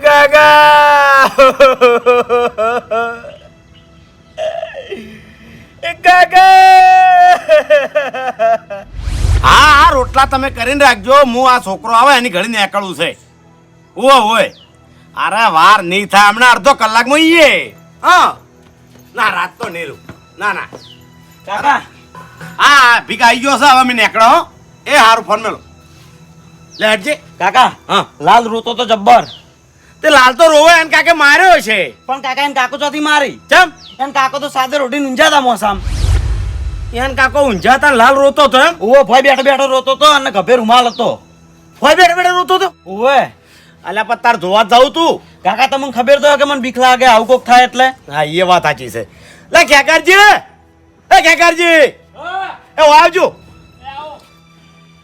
કાકા કાકા હા હા રોટલા તમે કરીને રાખજો. હું આ છોકરો આવે એની ઘડી નીકળવું છે. ઓ હોય અરે વાર નહીં થાય. હમણાં અડધો કલાકમાં ઈએ હા. ના રાત તો નહીં ના ના. કાકા હા ભીખ આવી ગયો છે. હવે અમે નીકળો એ હારું ફોન મેલો. લે હટજે કાકા હા. લાલ રોતો તો જબ્બર. તે લાલ તો રોવે એને કાકે માર્યો છે પણ કાકા એને કાકો ચોથી મારી. ચમ? એમ કાકો તો સાદે રોટી ઊંઝાતા મોસામ. એન કાકો ઊંઝાતા લાલ રોતો તો એમ? ઓવો ભાઈ બેઠો બેઠો રોતો તો અને ગભે રૂમાલ હતો. ભાઈ બેઠો બેઠો રોતો તો? ઓવે અલ્યા પણ તાર જોવા જાઉં તું. કાકા તમને ખબર તો કે મને બીક લાગે આવું કોક થાય એટલે? હા એ વાત સાચી છે. લે ખેકરજી એ ખેકરજી એ આવજો.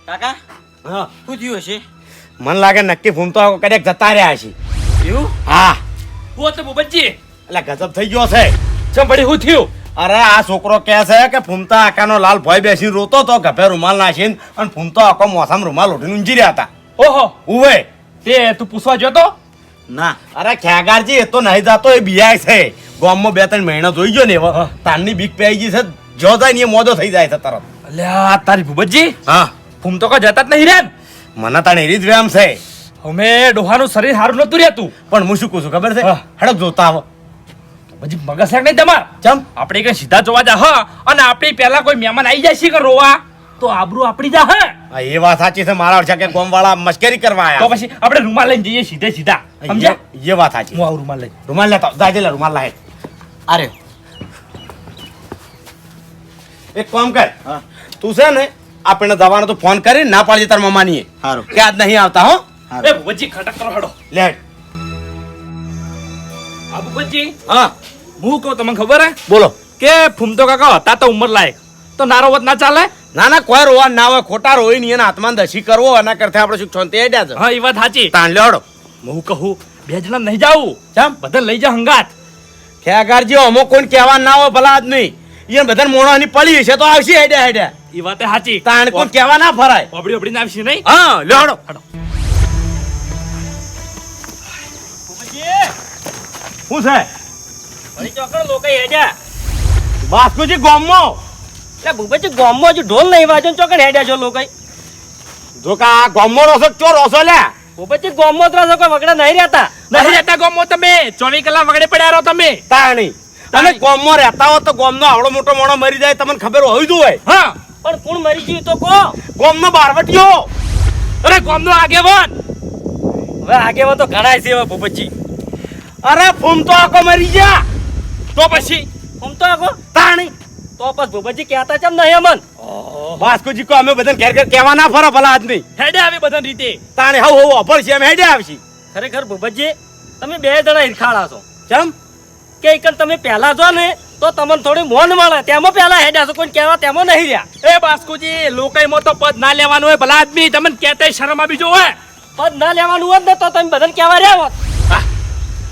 કાકા હા. શું થયું હશે? મને લાગે નક્કી ફૂમ તો કદાચ જતા રહ્યા છે. એવું? હા. હું તો બુબજી એટલે ગજબ થઈ ગયો છે. ચમ પડી શું થયું? અરે આ છોકરો કહે છે કે ફૂમતા આકાનો લાલ ભોય બેસીને રોતો તો ગભે રૂમાલ નાખીને અને ફૂમતો આખો મોસામ રૂમાલ ઉઠીને ઊંઝી રહ્યા હતા. ઓહો. ઉવે. તે તું પૂછવા જતો ના. અરે ખ્યાગારજી એ તો નહીં જાતો એ બિયાય છે. ગામમાં બે ત્રણ મહિના જોઈ ગયો ને તારની બીક પેઈ ગઈ છે. જો જાય ને એ મોદો થઈ જાય છે તરત. અલ્યા તારી ભૂપતજી? હા. ફૂમ તો કોઈ જતા જ નહીં રેન મને તાણે એરી જ વ્યાયામ છે. અમે ડોહાનું શરીર સારું નતું રહેતું. પણ હું શું કહું છું ખબર છે? હા. હડક જોતા આવો. પછી મગજ સાક નહીં તમાર? ચમ. આપણે કઈ સીધા જોવા જા હા. અને આપણી પહેલા કોઈ મહેમાન આવી જાય છે કે રોવા? તો આબરૂ આપણી જા હા. આ એ વાત સાચી છે મારા અડછા કે ગોમ વાળા મશ્કરી કરવા તો પછી આપણે રૂમાલ લઈને જઈએ સીધે સીધા. સમજ્યા? એ- વાત સાચી. હું આવું રૂમાલ લઈ રૂમાલ લેતા. જાજે રૂમાલ લાહે અરે એક કામ કર. હા. તું છે ને આપણે દવાનો તો ફોન કરી ના પાડી તાર મમ્માની સારું હારું. કે આજ નહીં આવતા હો? એ ભૂપતજી ખટક કરો હડો. લેટ આ ભૂપતજી હા. હું કહું તમને ખબર હે? બોલો. કે ફૂમતો કાકા હતા તો ઉંમર લાયક. તો નારો વત ના ચાલે? ના ના કોઈ રોવા ના હોય ખોટા રોઈ નહીં એના હાથમાં દસી કરવો એના કરતા આપણે શું છોંતે હેડ્યા છે. હા એ વાત સાચી. તાણ લેવડો હું કહું બે જણા નહીં જાવું. ચમ બધા લઈ જા હંગાત. ખેગારજી અમો કોઈ કહેવા ના હોય ભલા આદમી એને બધા મોણોની પડી છે તો આવશે હેડ્યા હેડ્યા. એ વાત સાચી તાણ કોઈ કહેવા ના ફરાય ઓબડી ઓબડી આવશે નહીં. હા લેવડો હડો. શું છે? વળી ચોકડ લોકો હેડ્યા. બાસ્કુજી ગોમમો. એટલે ભૂપેજી ગોમમો હજુ ઢોલ નહીં વાજો ચોકડ હેડ્યા છો લોકો. જો કા આ ગોમો રોસો ચો રોસો લે? ભૂપેજી ગોમમો તો કોઈ વગડા નહીં રહેતા. નહીં રહેતા ગમો તમે. ચોવીસ કલાક વગડે પડ્યા રહો તમે. તાણી. અને ગોમમાં રહેતા હો તો ગોમનો આવડો મોટો મોણો મરી જાય તમને ખબર હોવી જોઈએ હા. પણ કોણ મરી ગયું તો કો? ગોમનો બારવટીયો. અરે ગોમનો આગેવાન. હવે આગેવાન તો ઘણા છે હવે ભૂપતજી. અરે ફૂમ તો આખો મરી ગયા. તો પછી? ફૂમ તો આખો? તાણી. તો પછી ભૂપતજી કહેતા ચમ નહીં અમન? બાસ્કુજી કો અમે બધાને ઘેર ઘેર કહેવા ના ફરો ભલા આદમી. હેડે આવી બધા રીતે. તાણી હવ હવ અભર છે અમે હેડે આવશી. ખરેખર ભૂપતજી તમે બે જણા ઈરખાળા છો. ચમ? કે એકન તમે પહેલા જો ને તો તમને થોડી મોન મળે. તેમાં પેલા હેડ્યા છો કોઈ કહેવા તેમાં નહીં રહ્યા. એ બાસ્કુજી લોકાઈમાં તો પદ ના લેવાનું હોય ભલા આદમી તમને કહેતા શરમ આવી જો હોય પદ ના લેવાનું હોત ને તો તમે બધાને કહેવા રહ્યા હોત.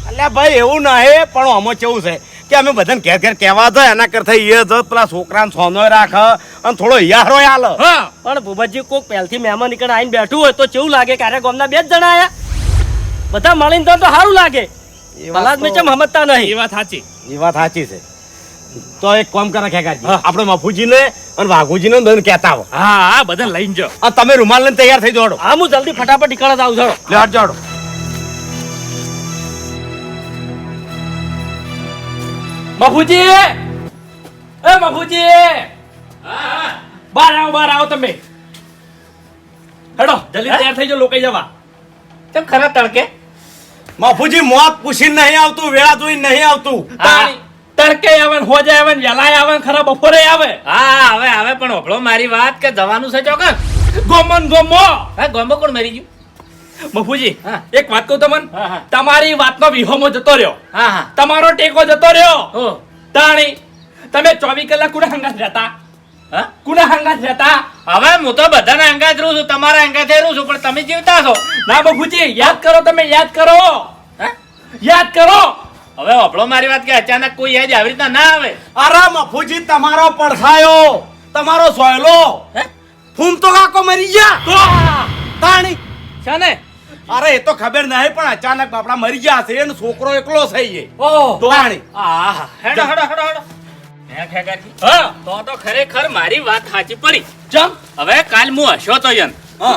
અલ્યા ભાઈ એવું ના હે પણ આમાં કેવું છે કે અમે બધાને ઘેર ઘેર કહેવા જાય એના કરતા એ જ પેલા છોકરાને સોનો રાખ અને થોડો યારો હાલ હા. પણ ભૂપતજી કોક પહેલથી મહેમાન નીકળે આવીને બેઠું હોય તો કેવું લાગે? ક્યારે ગામના બે જ જણા આયા? બધા મળીને તો તો સારું લાગે. ભલા જ મેં ચમ સમજતા એ વાત સાચી. એ વાત સાચી છે. તો એક કામ કરે ખેગાજી હા. આપણે મફુજીને અને વાઘુજીને બધાને કહેતા આવો હા હા બધા લઈને જાઓ. આ તમે રૂમાલ લઈને તૈયાર થઈ દોડો હા હું જલ્દી ફટાફટ નીકળત આવું જાડો લે હટ જાડો. બાપુજી એ બાપુજી બહાર આવો બહાર આવો તમે. હેડો જલ્દી તૈયાર થઈ જાઓ લોકાઈ જવા. કેમ ખરા તડકે? મફુજી મોત પૂછીને નહીં આવતું વેળા જોઈને નહીં આવતું. તાણી તડકે આવે ને હોજે આવે ને વેલાય આવે ને ખરા બપોરે આવે. હા હવે હવે પણ ઓભળો મારી વાત કે જવાનું છે ચોકન ગોમન ગોમો. હા ગોમો કોણ મરી ગયું? મફુજી હા. એક વાત કહું તમને. તમારી વાતનો વિહોમો જતો રહ્યો. હા હા. તમારો ટેકો જતો રહ્યો. તાણી તમે ચોવીસ કલાક કુડા હંગાત રહેતા? હા? કુના હંગાત રહેતા? હવે હું તો બધાના હંગાત રહું છું તમારા હંગાત રહું છું પણ તમે જીવતા છો. ના બફુજી યાદ કરો તમે યાદ કરો. હા? યાદ કરો. હવે ઓભળો મારી વાત કે અચાનક કોઈ યાદ આવી રીતના ના આવે. અરે મફુજી તમારો પડખાયો. તમારો સોયલો? ફૂમ તો કાકો મરી ગયા. તો તાણી. છે ને અરે એ તો ખબર નહીં પણ અચાનક બાપડા મરી ગયા છે એનો છોકરો એકલો થઈ ગયો. ઓહ તોણી. આહા હેડો હેડો હેડો હેડો. તો તો ખરેખર મારી વાત સાચી પડી. ચમ હવે કાલ હું હશો તો જન.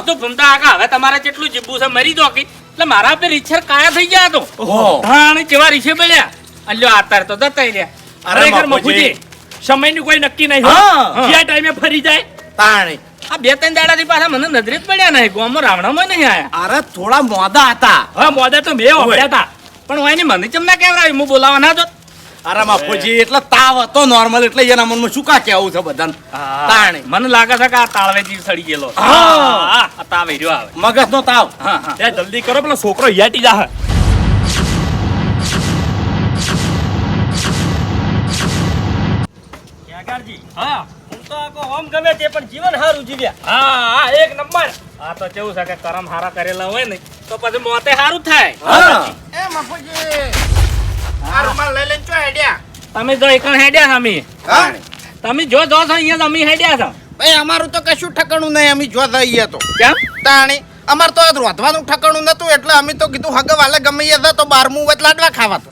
તું ભમતા આગા હવે તમારે કેટલું જીબુ છે મરી દો કે. એટલે મારા પે રીછર કાયા થઈ ગયા તો. ઓહો. ધાણ જેવા રીછે બળ્યા અલ્યો આતાર તો દતાઈ રહ્યા અરે ખરેખર. મફુજી સમયનું કોઈ નક્કી નહીં હા. જ્યાં ટાઈમે ફરી જાય. તાણી. આ બે ત્રણ દાડાથી પાછા મને નજરે જ પડ્યા નહીં. ગોમમાં રાવણામાં નહીં આયા. અરે થોડા મોદા હતા. હા મોદા તો મેં ઓળખ્યા હતા. પણ હું એની મને ચમના કેવરાવી હું બોલાવા ના તો અરે બાપુજી એટલે તાવ હતો નોર્મલ એટલે એના મનમાં શું કા કેવું છે બધાને? તાણે. મને લાગે છે કે આ તાળવે જીવ સડી ગયેલો હા. હા આ તાવ રહ્યો આવે. મગજ નો તાવ. હા જલ્દી કરો પેલો છોકરો યાટી જા હા. હું તો આખો હોમ ગમે તે પણ જીવન હારું જીવ્યા હા હા એક નંબર. આ તો કેવું છે કે કરમ હારા કરેલા હોય ને તો પછી મોતે હારું થાય. હા. એ મફુજી. આ રૂમાલ લઈ લઈને ચો હેડ્યા. તમે જો એકણ હેડ્યા અમે હા? તમે જો જો છો અહીંયા અમે હેડ્યા છો. ભાઈ અમારું તો કશું ઠકાણું નહીં અમે જો જઈએ તો. કેમ? તાણી અમાર તો રોધવાનું ઠકાણું નતું એટલે અમે તો કીધું હગે વાલે ગમે હતા તો બારમું વચ લાડવા ખાવા તો.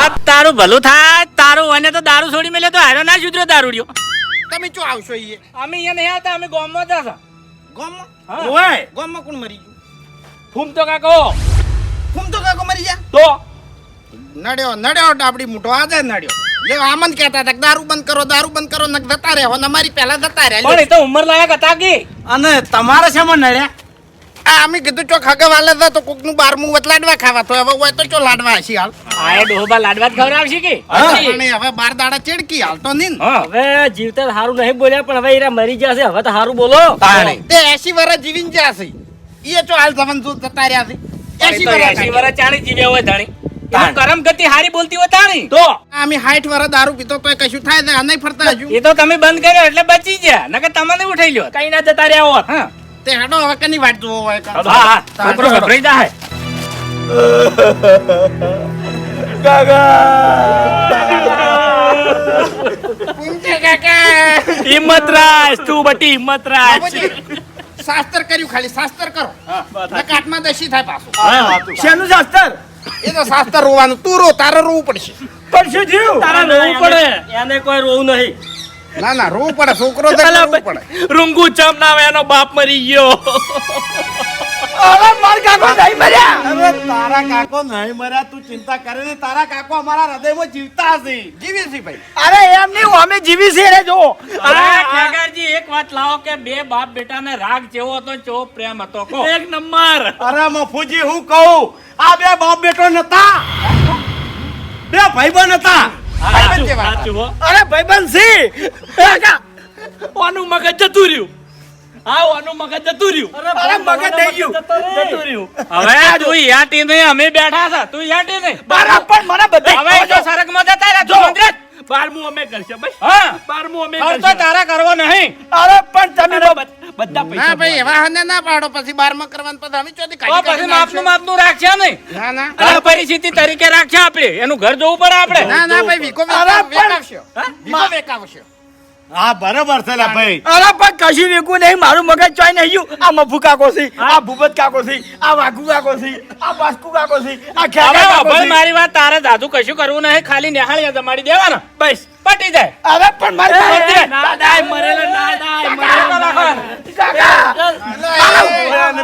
આ તારું ભલું થાય તારું અને તો દારૂ છોડી મેલે તો હારો ના સુધર્યો દારૂડિયો. તમે ચો આવશો ઈએ અમે અહીંયા નહીં આવતા અમે ગોમમાં જ છો ગોમમાં? ઓય. ગોમમાં કોણ મરી ગયું? ફૂમ તો કાકો. ફૂમ તો કાકો મરી ગયા? તો? નડ્યો નડ્યો ડાબડી મૂઠો આજે નડ્યો. જે આમન કહેતા હતા દારૂ બંધ કરો દારૂ બંધ કરો નક જતા રહે. હવે અમારી પહેલા જતા રહે પણ એ તો ઉંમર લાયક હતા કે? અને તમારે શેમાં નડ્યા? આ અમે કીધું ચોક હગે વાલે હતા તો કોકનું બારમું વચ લાડવા ખાવા. તો હવે હોય તો ચો લાડવા હશી હાલ. આ એ ડોહબા લાડવા જ ખવડાવશે કે? અને હવે બાર દાડા ચેડકી હાલ તો નહીં હવે જીવતા હારું નહીં બોલ્યા પણ હવે એરા મરી ગયા છે હવે તો હારું બોલો. તે એસી વર્ષ જીવીને જશે છે એ ચો હાલ જવાન જો જતા રહ્યા છે. 80 વર્ષ 80 વર્ષ ચાલી જીવ્યા હોય ધાણી. કરમ ગતિ હારી બોલતી હોય તાણી. તો? અમે હાઠ વાળા દારૂ પીતો તો કશું થાય ને આ નહીં ફરતા હજુ. એ તો તમે બંધ કર્યો એટલે બચી ગયા નકર તમને ઉઠાઈ લ્યો. કઈ ના જતા રહ્યા હોત. હા. તે હેડો હવે કની વાટ જોવો હોય હા હા. છોકરો ગભરાઈ જાય પૂંછે કાકા. હિંમત રાજ તું બટી હિંમત રાખ શાસ્ત્ર કર્યું ખાલી શાસ્ત્ર કરો. કાટમાં દશી થાય પાછું. શેનું શાસ્ત્ર? એ તો શાસ્ત્ર રોવાનું તું રો તારે રોવું પડશે. પણ શું થયું? તારા રોવું પડે. એને કોઈ રોવું નહીં. ના ના રોવું પડે. છોકરો તો રોવું પડે. રૂંગુ ચમ ના એનો બાપ મરી ગયો. અરે માર કાકો નહીં મર્યા. અરે તારા કાકો નહીં મર્યા તું ચિંતા કરે ને તારા કાકો અમારા હૃદયમાં જીવતા હશે. જીવી છે ભાઈ. અરે એમ નહીં અમે જીવી છે રે જો અરે ખેગારજી એક વાત લાવો કે બે બાપ બેટાને રાગ જેવો હતો ચો પ્રેમ હતો. કો એક નંબર. અરે મફુજી હું કહું આ બે બાપ બેટો નતા. બે ભાઈબંધ હતા. અરે ભાઈબંધ સી ઓનું મગજ જતું રહ્યું. હા ઓનું મગજ જતું રહ્યું. અરે મગજ થઈ ગયું જતું રહ્યું. હવે તું યાટી નહીં અમે બેઠા હતા. તું યાટી નહીં બરાબર મને બધા હવે જો સરગમાં જતા રહ્યા જ. બારમું અમે કરશે બસ. હા. બારમું અમે કરશે. તારા કરવો નહીં. અરે પણ તમે બધા પૈસા ના ભાઈ એવા હને ના પાડો. પછી બારમા કરવાનું પછી અમે ચોથી કાઢી પછી માપનું માપનું રાખશે નહીં. ના ના. ઘર પરિસ્થિતિ તરીકે રાખશે આપણે. એનું ઘર જોવું પડે આપણે. ના ના ભાઈ વિકો વેકાવશો વીકો વેકાવશો. હા બરોબર છે ભાઈ. અરે પણ કશું વેકું નહીં મારું મગજ ચોઈ નહીં ગયું. આ મફુ કાકો છે આ ભૂપત કાકો છે આ વાઘુ કાકો છે આ બાસ્કુ કાકો છે આ ખ્યાલ ભાઈ મારી વાત તારે દાદુ કશું કરવું નહીં ખાલી નિહાળીએ જમાડી દેવાના. બસ પટી જાય. અરે પણ મારી ના દાય, મરેલો ના દાય, મરેલો કાકા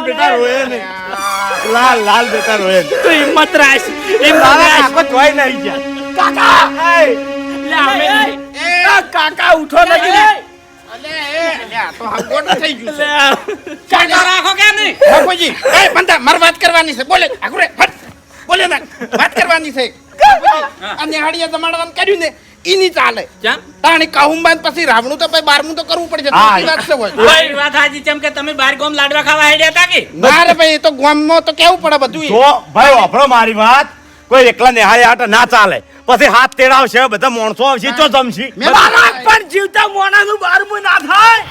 બેટા રોયે ને લાલ લાલ બેટા રોયે તું હિંમત રાખ એ મારા આખો ચોઈ નહીં ગયા. કાકા! એ, લે અમે આ કાકા ઉઠો નથી અલે એ અલે આ તો હંગોટ થઈ ગયું છે. લે. કાકા રાખો કે નહીં? બાપુજી એ બંધા મારે વાત કરવાની છે. બોલે આગુરે બોલે ના વાત કરવાની છે. બાપુજી, આ જમાડવાનું કર્યું ને ઈ ચાલે. તાણી કાહુંબાન પછી રાવણું તો પછી બારમું તો કરવું પડશે વાત છે ભાઈ વાત હાજી ચમ કે તમે બાર ગોમ લાડવા ખાવા હેડ્યા હતા કે? ના રે ભાઈ એ તો ગોમ તો કેવું પડે બધું જો ભાઈ વાપરો મારી વાત. કોઈ એકલા નિહાળે આટ ના ચાલે. પછી હાથ તેડાવશે બધા માણસો આવશે. તો જમશે? પણ જીવતા મોણાનું બારમું ના થાય.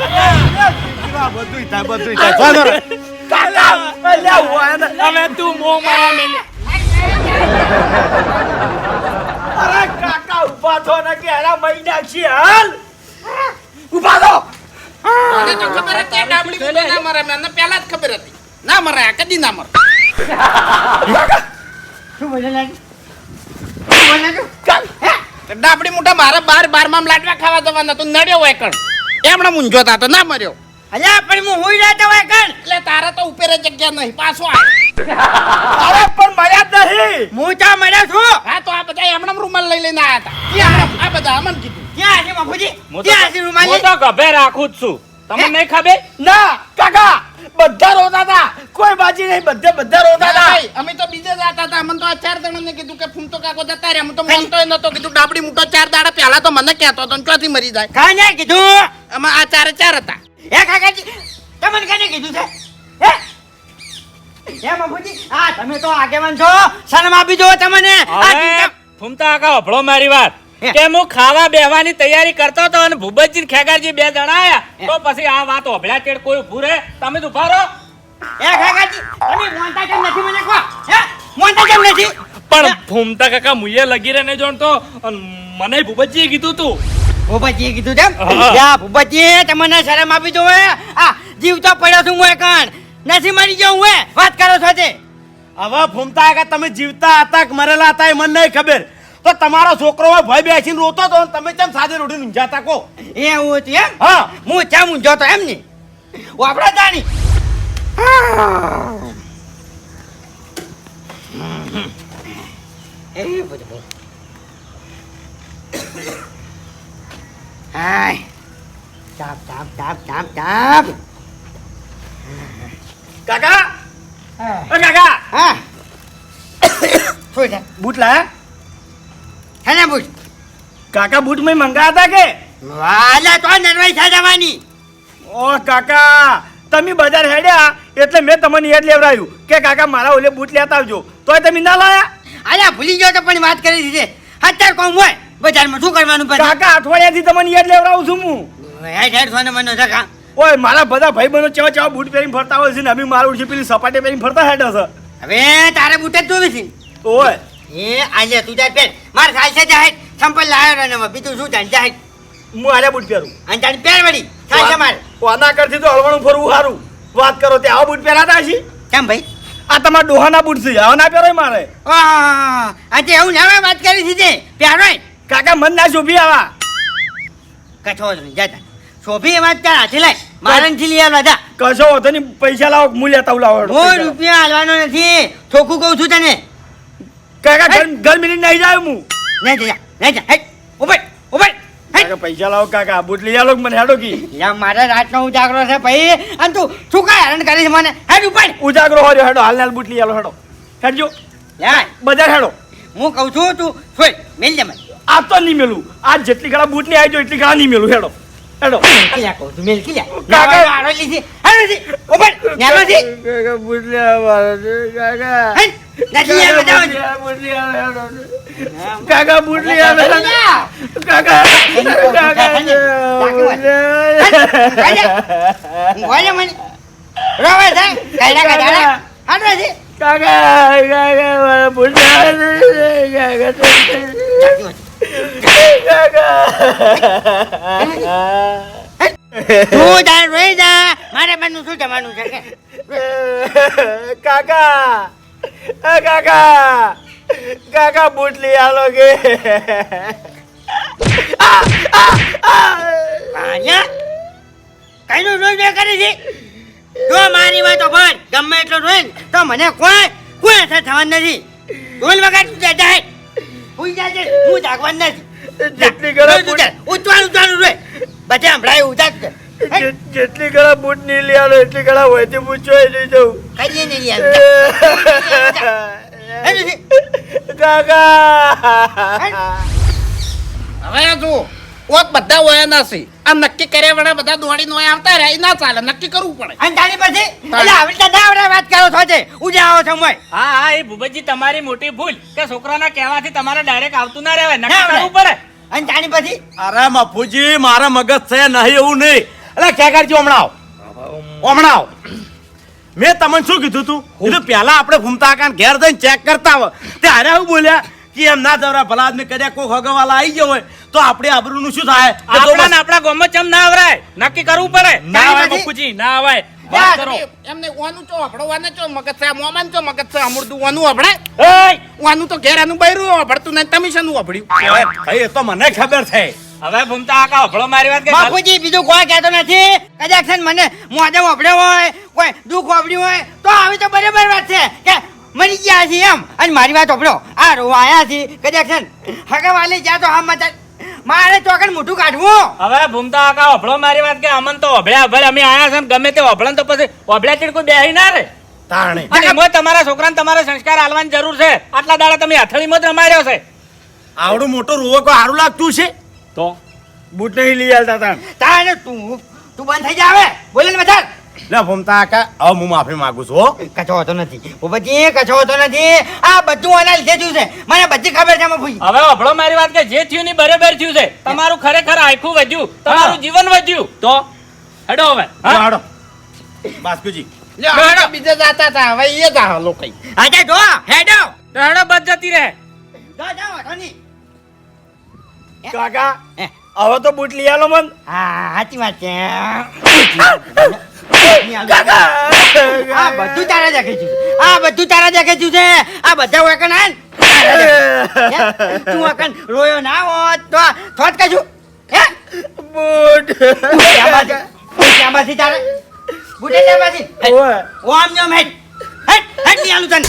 બધું થાય થાય. હવે તું મો મારા મેલે. અરે કાકા ઊભા થો ને કે એના મહિના છે હાલ. ઊભા થો. મને તો ખબર હતી બુટો ના મરે મને પહેલા જ ખબર હતી. ના મરે આ કદી ના મરે. શું બોલે લાગે? ડાબડી મોટા મારા બાર બારમાં લાડવા ખાવા જવાના તો નડ્યો હોય કણ. એમણે મૂંઝોતા તો ના મર્યો. અલ્યા પણ હું હોઈ રહેતો હોય કણ. એટલે તારા તો ઉપર જગ્યા નહીં પાછો આ અરે પણ મળ્યા જ નહીં. હું ચા મળ્યો છું. હા તો આ બધા એમણે રૂમાલ લઈ લઈને આવ્યા હતા. આ બધા અમન કીધું. ક્યાં છે બાપુજી? તો- ક્યાં છે હું તો ગભે રાખું જ છું. તમને નહીં ખબર? ના કાકા. બધા રોતા હતા કોઈ બાજી નહીં બધે બધા રોતા હતા અમે તો બીજે જતા હતા મને તો આ ચાર જણાને કીધું કે ફૂમતો કાકો જતા રહ્યા. અમે તો માનતોય નતો કીધું ડાબડી મૂકો ચાર દાડા પહેલા તો મને કહેતો હતો ને ચોથી મરી જાય. કાઈ નહીં કીધું. આમાં આ ચારે ચાર હતા. એ કાકાજી તમને કને કીધું છે? હે? હે બાપુજી આ તમે તો આગેવાન છો. શરમ આપી જો તમને. આ ફૂમતા કાકા ભળો મારી વાત. હે. કે હું ખાવા બેહવાની તૈયારી કરતો હતો અને ભૂપતજી ખેગારજી બે જણા આયા તો પછી આ વાત હોભળ્યા ચેડ કોઈ ઊભું રહે? તમે તો ઊભા રહો. એ ખેગારજી તમે મોંતા કેમ નથી મને કહો? હે? મોંતા કેમ નથી? પણ ભૂમતા કાકા મુયે લગી રહે ને જોણ તો મને ભૂપતજીએ કીધું તું. ભૂપતજીએ કીધું તેમ. યા ભૂપતજી તમને શરમ આપી દો હે? આ જીવતો પડ્યો છું હું કણ. નથી મરી ગયો હું હે વાત કરો છો તે હવે ફૂમતા કાકા તમે જીવતા હતા કે મરેલા હતા એ મને નહીં ખબર. તો તમારો છોકરો હોય ભય બેસીને રોતો તો તમે કેમ સાથે રોટી ઊંઝાતા કો એ એવું હતું એમ? હા. હું કેમ ઊંઝાતો એમ નહીં? વાપરા જાણી એ બધું. હાય. ચાપ ચાપ કાકા? હા. કાકા! હા. શું છે? બૂટ લાયા? હે ને પૂછ કાકા બૂટ મેં મંગાયા હતા કે? વાલા તો નરવાઈ થા જવાની. ઓ કાકા તમે બજાર હેડ્યા એટલે મેં તમને યાદ લેવડાવ્યું કે કાકા મારા ઓલે બૂટ લેતા આવજો. તોય તમે ના લાયા? અલ્યા ભૂલી ગયો તો પણ વાત કરી દીધી. અત્યારે કોમ હોય? બજારમાં શું કરવાનું પડે કાકા અઠવાડિયાથી તમને યાદ લેવડાવું છું હું. હેડ હેડ સોને મને કાકા ઓય મારા બધા ભાઈ બહેનો ચેવા ચેવા બૂટ પહેરીને ફરતા હોય છે ને અમે મારું છે પેલી સપાટી પહેરીને ફરતા હેડ હશે હવે તારે બૂટ જ જોવી છે. ઓય. એ આજે તું જાય પેર મારે થાય છે જાહેર. સંપલ લાવ્યો ને બીજું શું થાય જાહેર? હું આલે બૂટ પહેરું. અને તારી પેર વળી. થાય છે મારે. આના કરતી તો હળવાનું ફરવું સારું વાત કરો તે આ બૂટ પહેરાતા હશી કેમ ભાઈ? આ તમારા ડોહાના બૂટ છે આવા ના પહેરાય મારે. આજે એવું ના વાત કરી દીધી. પ્યારો કાકા મન ના શોભી આવા. નહીં જતા શોભી વાત તાર હાથી લાય મારે થી લઈ જા. કશો વાંધો નહીં પૈસા લાવો હું લેતા લાવો હું રૂપિયા હાલવાનો નથી. ચોખ્ખું કહું છું તને. કાકા ઘર ઘર મિલી નહીં જાય હું? નહીં જા નહીં જા હેટ કાકા પૈસા લાવો કાકા બુટ લઈ આલો મને હેડો કી? યા મારે રાતનો ઉજાગરો છે ભાઈ. અને તું શું કાંઈ હેરાન કરી છે મને? હેડ ઉપર. ઉજાગરો હોર્યો હેડો હાલ હાલ બુટ લઈ આલો હેડો. હેડજો. લે બજાર હેડો. હું કહું છું તું સોય મેલ દે મને. આ તો નહીં મેલું. આ જેટલી ઘણા બુટની આવજો એટલી ઘણા નહીં મેલું. હેડો હેડો. ક્યાં કહું છું મેલ કિયા કાકા. કાકા આરો લીધી. હેડો જી ઉપર નેલો જી કાકા બુટ લઈ આવો કાકા. હેડ નથી યાર બતાવો બૂટ લઈ આવો કાકા બૂટ લઈ કાકા બોલે મને. રોવે છે. કાકા કાકા. કાકા બૂટ લઈ આલો કે. કઈનું રોઈ રોઈ કરી છે? જો મારી વાત તો ભણ ગમે એટલો રોય તો મને કોઈ કોઈ અસર થવાની નથી. ઢોલ વગાડ તું જાય હું? જાય હું જાગવાનું નથી. જેટલી ગળા બૂટ ઉતવાનું ઉતવાનું રોય બધે હમણાં ઉતાર જેટલી ગળા બૂટ નહીં લઈ આલો એટલી ગળા હોયથી પૂછો લઈ જવું કઈ નહીં યાર. કાકા! હવે જો ઓત બધા હોય નથી આ નક્કી કર્યા વડા બધા દોડી નો આવતા રહે ના ચાલે નક્કી કરવું પડે. અને તારી પછી એટલે આવી રીતે ના આવડે વાત કરો છો છે ઉજા આવો છો મય. હા હા એ ભૂપતજી તમારી મોટી ભૂલ કે છોકરાના કહેવાથી તમારે ડાયરેક્ટ આવતું ના રહેવાય ના નક્કી આવડે. કરવું પડે. અને તારી પછી? અરે મફુજી મારા મગજ છે નહીં એવું નહીં. એટલે ક્યાં કરજો હમણાં આવ. હમણાં આવ. મેં તમને શું કીધું તું? કીધું પહેલા આપણે ઘૂમતા કાન ઘેર જઈને ચેક કરતા હોય. ત્યારે આવું બોલ્યા કે એમ ના જવરા ભલા આદમી કર્યા કોઈ હગવાલા આવી ગયો હોય તો આપણે આબરૂનું શું થાય? આપણા ને આપણા ગોમ ચમ ના આવરાય? નક્કી કરવું પડે. ના આવે બકુજી ના આવે વાત કરો. એમને ઓનું ચો હબળો વાને ચો મગજ છે મોમાન ચો મગજ છે અમૃતું ઓનું આપણે એય! ઓનું તો ઘેર આનું બૈરું નહીં તમે શાનું એ તો મને ખબર છે. હવે ભૂમતા આકા હભળો મારી વાત કે બાપુજી બીજું કોઈ કહેતો નથી. કદાચ મને મોઢે વાપર્યો હોય કોઈ દુઃખ વાપર્યું હોય તો આવી તો બરાબર વાત છે કે મરી ગયા છે એમ. અને મારી વાત વાપરો આ રોવા આયા છે કદાચ છે વાલી હગાવાલી જ્યાં તો આમ મજા મારે ચોકન મોઢું કાઢવું. હવે ભૂમતા આકા હભળો મારી વાત કે અમન તો હભળ્યા ભલે અમે આયા છે ગમે તે હભળન તો પછી હભળ્યા ચીડ કોઈ બેહી ના રે. તાણે. અને એમાં તમારા છોકરાને તમારે સંસ્કાર આલવાની જરૂર છે. આટલા દાડા તમે હથેળીમાં જ રમાડ્યો છે. આવડું મોટું રોવો કોઈ સારું લાગતું છે? તો? બૂટ નહીં લઈ આવતા તાણ તારે તું તું બંધ થઈ જાવે બોલે ને બધા ના ભમતા કાકા હવે હું માફી માંગુ છું હો. કચો હોતો નથી. ઉભજી કચો હોતો નથી. આ બધું આના લીધે થયું છે. મને બધી ખબર છે મફુજી હવે હભળો મારી વાત કે જે થયું ની બરાબર થયું છે. તમારું ખરેખર આખું વધ્યું. તમારું જીવન વધ્યું. તો? હેડો હવે. હા? હાડો. બાસ્કુજી. લ્યો, હવે બીજે જાતા હતા હવે એ જા લોકો આજે જો. હેડો હેડો બસ જતી રહે. જા જા વાંધો નહીં. કાકા હવે તો બૂટ લઈ આલો મન. હા સાચી વાત છે. આ બધું તારા દેખે છે. આ બધું તારા દેખે છે. આ બધા વેકન આન તું વેકન રોયો ના હોત તો થોત કશું હે? બૂટ. શ્યામાથી તારે. બુટે ક્યાંમાંથી ઓમ જો મેટ હેડ હેડની આલું તને.